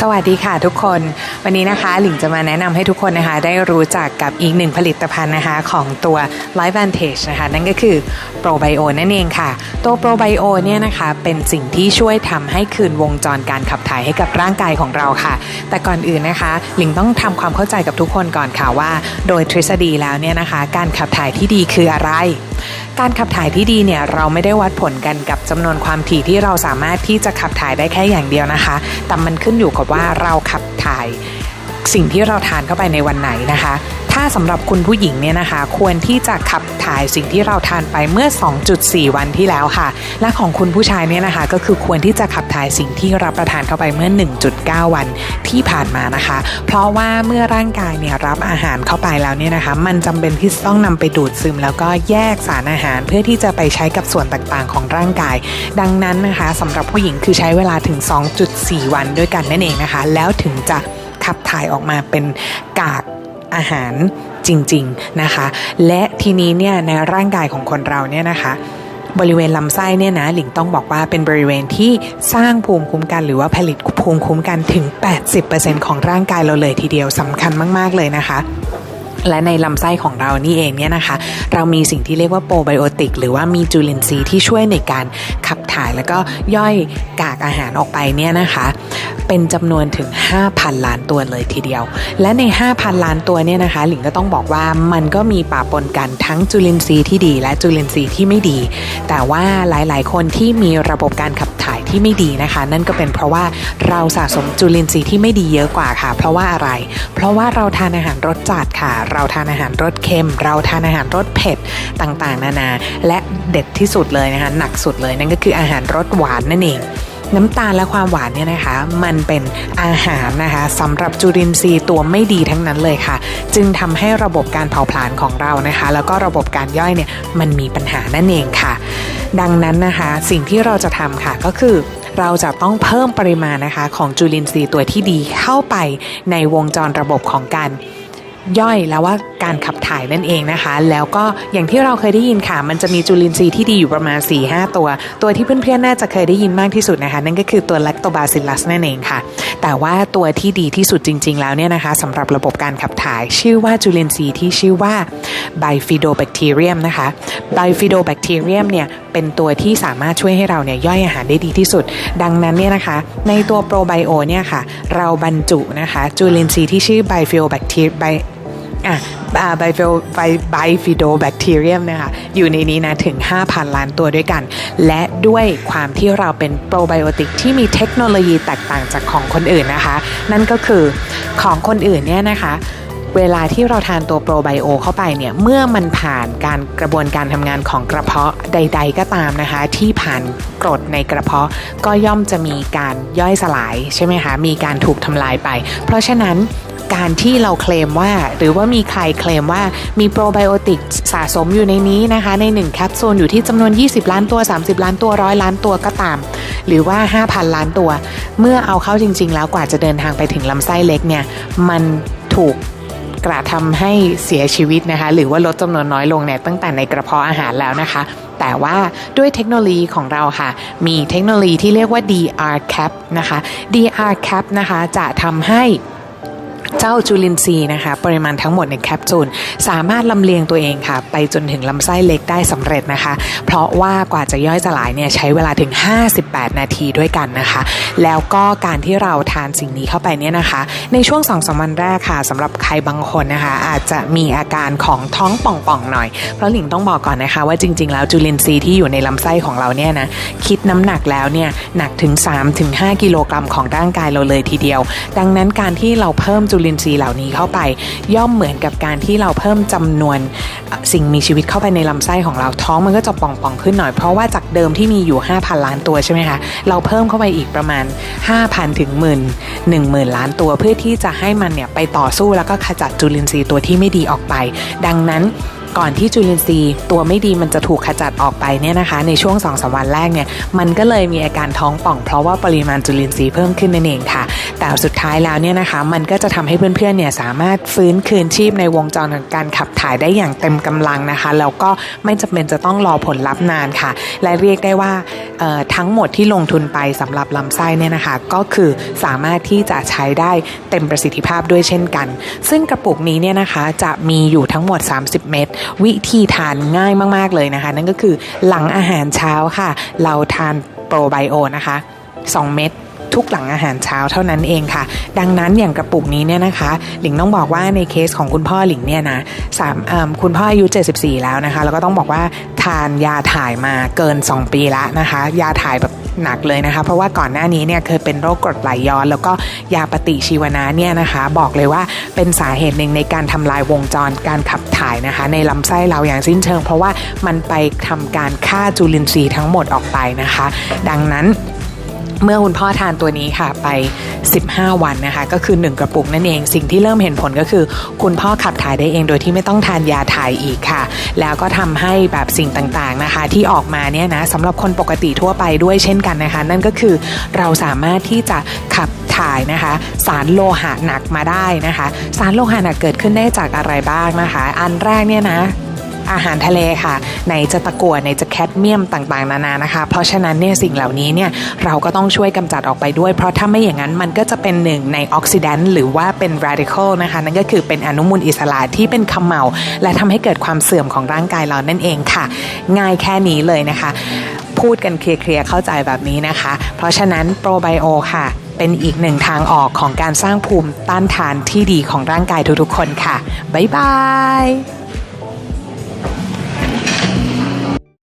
สวัสดีค่ะทุกคน วันนี้นะคะหลิงจะมาแนะนำให้ทุกคนนะคะ ได้รู้จักกับอีกหนึ่งผลิตภัณฑ์นะคะของตัว Life Vantage นะคะ นั่นก็คือ Probio นั่นเองค่ะ ตัว Probio เนี่ยนะคะเป็นสิ่งที่ช่วยทำให้คืนวงจรการขับถ่ายให้กับร่างกายของเราค่ะ แต่ก่อนอื่นนะคะ หลิงต้องทำความเข้าใจกับทุกคนก่อนค่ะว่า โดยทฤษฎีแล้วเนี่ยนะคะ การขับถ่ายที่ดีคืออะไร การขับถ่ายที่ดีเนี่ยเราไม่ได้วัดผลกันกับจำนวนความถี่ที่เราสามารถที่จะขับถ่ายได้แค่อย่างเดียวนะคะ แต่มันขึ้นอยู่กับว่าเราขับถ่ายสิ่งที่เราทานเข้าไปในวันไหนนะคะ ถ้าสำหรับคุณผู้หญิงเนี่ยนะคะ ควรที่จะขับถ่ายสิ่งที่เราทานไปเมื่อ 2.4 วันที่แล้วค่ะ และของคุณผู้ชายเนี่ยนะคะ ก็คือควรที่จะขับถ่ายสิ่งที่รับประทานเข้าไปเมื่อ 1.9 วันที่ผ่านมานะคะ เพราะว่าเมื่อร่างกายเนี่ยรับอาหารเข้าไปแล้วเนี่ยนะคะ มันจำเป็นที่ต้องนำไปดูดซึม แล้วก็แยกสารอาหารเพื่อที่จะไปใช้กับส่วนต่างๆ ของร่างกาย ดังนั้นนะคะสำหรับผู้หญิงคือใช้เวลาถึง 2.4 วันด้วยกันนั่นเองนะคะ แล้วถึงจะขับถ่ายออกมาเป็นกาก อาหารจริงๆนะคะ และทีนี้เนี่ยในร่างกายของคนเราเนี่ยนะคะบริเวณลำไส้เนี่ยนะหลิงต้องบอกว่าเป็นบริเวณที่สร้างภูมิคุ้มกันหรือว่าผลิตภูมิคุ้มกันถึง 80%ของร่างกายเราเลยทีเดียวสำคัญมาก ๆ เลยนะคะ และในลำไส้ของเรานี่เองเนี่ยนะคะ เรามีสิ่งที่เรียกว่าโปรไบโอติก หรือว่ามีจุลินทรีย์ที่ช่วยในการขับถ่ายแล้วก็ย่อยกากอาหารออกไปเนี่ยนะคะ เป็นจำนวนถึง 5,000 ล้านตัวเลยทีเดียว และใน 5,000 ล้านตัวเนี่ยนะคะ หลิงก็ต้องบอกว่ามันก็มีปะปนกันทั้งจุลินทรีย์ที่ดี และจุลินทรีย์ที่ไม่ดี แต่ว่าหลายๆ คนที่มีระบบการขับถ่าย ที่ไม่ดีนะคะ นั่นก็เป็นเพราะว่าเราสะสมจุลินทรีย์ที่ไม่ดีเยอะกว่าค่ะ เพราะว่าอะไร เพราะว่าเราทานอาหารรสจัดค่ะ เราทานอาหารรสเค็ม เราทานอาหารรสเผ็ดต่างๆ นานา และเด็ดที่สุดเลยนะคะ หนักสุดเลยนั่นก็คืออาหารรสหวานนั่นเองน้ำตาลและความหวานเนี่ยนะคะ มันเป็นอาหารนะคะสำหรับจุลินทรีย์ตัวไม่ดีทั้งนั้นเลยค่ะ จึงทำให้ระบบการเผาผลาญของเรานะคะ แล้วก็ระบบการย่อยเนี่ยมันมีปัญหานั่นเองค่ะ ดังนั้นนะคะ สิ่งที่เราจะทำค่ะก็คือเราจะต้องเพิ่มปริมาณนะคะของจุลินทรีย์ตัวที่ดีเข้าไปในวงจรระบบของการ ย่อยแล้วว่าการขับถ่ายนั่นเองนะคะ แล้วก็อย่างที่เราเคยได้ยินค่ะ มันจะมีจุลินทรีย์ที่ดีอยู่ประมาณ 4-5 ตัว ตัวที่เพื่อนๆ น่าจะเคยได้ยินมากที่สุดนะคะ นั่นก็คือตัว lactobacillus นั่นเองค่ะ แต่ว่าตัวที่ดีที่สุดจริง ๆ แล้วเนี่ยนะคะสำหรับระบบการขับถ่าย ชื่อว่าจุลินทรีย์ที่ชื่อว่า bifidobacterium นะคะ bifidobacterium เนี่ยเป็นตัวที่สามารถช่วยให้เราเนี่ยย่อยอาหารได้ดีที่สุด ดังนั้นเนี่ยนะคะ ในตัวโปรไบโอเนี่ยค่ะ เราบรรจุนะคะ จุลินทรีย์ที่ชื่อ bifidobacterium อะไบฟิโอไบ ไบฟิโดแบคทีเรียมนะคะอยู่ในนี้นะถึง 5,000 ล้านตัวด้วยกัน และด้วยความที่เราเป็นโปรไบโอติกที่มีเทคโนโลยีแตกต่างจากของคนอื่นนะคะ นั่นก็คือของคนอื่นเนี่ยนะคะ เวลาที่เราทานตัวโปรไบโอเข้าไปเนี่ย เมื่อมันผ่านการกระบวนการทำงานของกระเพาะใด ๆ ก็ตามนะคะ ที่ผ่านกรดในกระเพาะก็ย่อมจะมีการย่อยสลายใช่ไหมคะ มีการถูกทำลายไป เพราะฉะนั้นการที่เราเคลมว่า หรือว่ามีใครเคลมว่ามีโปรไบโอติกสะสมอยู่ในนี้นะคะ ใน 1 แคปซูลอยู่ที่จำนวน 20 ล้านตัว 30 ล้านตัวร้อยล้านตัวก็ตาม หรือว่า 5,000 ล้านตัว เมื่อเอาเข้าจริง ๆ แล้วกว่าจะเดินทางไปถึงลำไส้เล็กเนี่ย มันถูก กระทำให้เสียชีวิตนะคะ หรือว่าลดจำนวนน้อยลงเนี่ยตั้งแต่ในกระเพาะอาหารแล้วนะคะ แต่ว่าด้วยเทคโนโลยีของเราค่ะ มีเทคโนโลยีที่เรียกว่า DR cap นะคะ DR cap นะคะจะทำให้ เจ้าจุลินทรีย์นะคะ ปริมาณทั้งหมดในแคปซูลสามารถลำเลียงตัวเองค่ะ ไปจนถึงลำไส้เล็กได้สำเร็จนะคะ เพราะว่ากว่าจะย่อยสลายเนี่ยใช้เวลาถึง 58 นาทีด้วยกันนะคะ แล้วก็การที่เราทานสิ่งนี้เข้าไปเนี่ยนะคะ ในช่วง2อสวันแรกค่ะสำหรับใครบางคนนะคะ อาจจะมีอาการของท้องป่องๆหน่อย เพราะหลิงต้องบอกก่อนนะคะ ว่าจริง ๆ แล้วจุลินทรีย์ที่อยู่ในลำไส้ของเราเนี่ยนะคิดน้ำหนักแล้วเนี่ยหนักถึง 3-5 กิโลกรัมของร่างกายเราเลยทีเดียว ดังนั้นการที่เราเพิ่มจุลินทรีย์เหล่านี้เข้าไป ย่อมเหมือนกับการที่เราเพิ่มจำนวนสิ่งมีชีวิตเข้าไปในลำไส้ของเราท้องมันก็จะป่องๆขึ้นหน่อย เพราะว่าจากเดิมที่มีอยู่ 5,000 ล้านตัวใช่ไหมคะเราเพิ่มเข้าไปอีกประมาณ 5,000 ถึงหมื่นหนึ่งหมื่นล้านตัวเพื่อที่จะให้มันเนี่ยไปต่อสู้แล้วก็ขจัดจุลินทรีย์ตัวที่ไม่ดีออกไป ดังนั้น ก่อนที่จุลินทรีย์ตัวไม่ดีมันจะถูกขจัดออกไปเนี่ยนะคะ ในช่วง2อสวันแรกเนี่ยมันก็เลยมีอาการท้องป่อง เพราะว่าปริมาณจุลินทรีย์เพิ่มขึ้นนั่นเองค่ะ แต่สุดท้ายแล้วเนี่ยนะคะ มันก็จะทำให้เพื่อนๆเนี่ยสามารถฟื้นคืนชีพในวงจรของการขับถ่ายได้อย่างเต็มกำลังนะคะแล้วก็ไม่จำเป็นจะต้องรอผลลัพธ์นานค่ะ และเรียกได้ว่าทั้งหมดที่ลงทุนไปสำหรับลำไส้เนี่ยนะคะ ก็คือสามารถที่จะใช้ได้เต็มประสิทธิภาพด้วยเช่นกัน ซึ่งกระปุกนี้เนี่ยนะคะจะมีอยู่ทั้งหมด 30 เม็ดวิธีทานง่ายมากๆเลยนะคะ นั่นก็คือหลังอาหารเช้าค่ะ เราทานโปรไบโอนะคะ 2 เม็ดทุกหลังอาหารเช้าเท่านั้นเองค่ะ ดังนั้นอย่างกระปุกนี้เนี่ยนะคะ หลิงต้องบอกว่าในเคสของคุณพ่อหลิงเนี่ยนะสามคุณพ่ออายุ 74 แล้วนะคะ แล้วก็ต้องบอกว่าทานยาถ่ายมาเกิน 2 ปีล้วนะคะ ยาถ่ายแบบ หนักเลยนะคะ เพราะว่าก่อนหน้านี้เนี่ยเคยเป็นโรคกรดไหลย้อน แล้วก็ยาปฏิชีวนะเนี่ยนะคะ บอกเลยว่าเป็นสาเหตุหนึ่งในการทำลายวงจรการขับถ่ายนะคะ ในลำไส้เราอย่างสิ้นเชิง เพราะว่ามันไปทำการฆ่าจุลินทรีย์ทั้งหมดออกไปนะคะ ดังนั้น เมื่อคุณพ่อทานตัวนี้ค่ะไป 15 วันนะคะ ก็คือ 1 กระปุกนั่นเอง สิ่งที่เริ่มเห็นผลก็คือ คุณพ่อขับถ่ายได้เองโดยที่ไม่ต้องทานยาถ่ายอีกค่ะ แล้วก็ทำให้แบบสิ่งต่างๆนะคะ ที่ออกมาเนี่ยนะสำหรับคนปกติทั่วไปด้วยเช่นกันนะคะ นั่นก็คือเราสามารถที่จะขับถ่ายนะคะ สารโลหะหนักมาได้นะคะ สารโลหะหนักเกิดขึ้นได้จากอะไรบ้างนะคะ อันแรกเนี่ยนะ อาหารทะเลค่ะ ไหนจะตะกั่วไหนจะแคดเมียมต่างๆ นานานะคะ เพราะฉะนั้นเนี่ยสิ่งเหล่านี้เนี่ยเราก็ต้องช่วยกำจัดออกไปด้วย เพราะถ้าไม่อย่างนั้นมันก็จะเป็นหนึ่งในออกซิแดนต์หรือว่าเป็น radical นะคะ นั่นก็คือเป็นอนุมูลอิสระที่เป็นคำเหมาและทำให้เกิดความเสื่อมของร่างกายเรานั่นเองค่ะ ง่ายแค่นี้เลยนะคะ พูดกันเคลียร์ๆเข้าใจแบบนี้นะคะ เพราะฉะนั้นโปรไบโอค่ะเป็นอีกหนึ่งทางออกของการสร้างภูมิต้านทานที่ดีของร่างกายทุกๆคนค่ะ บ๊ายบาย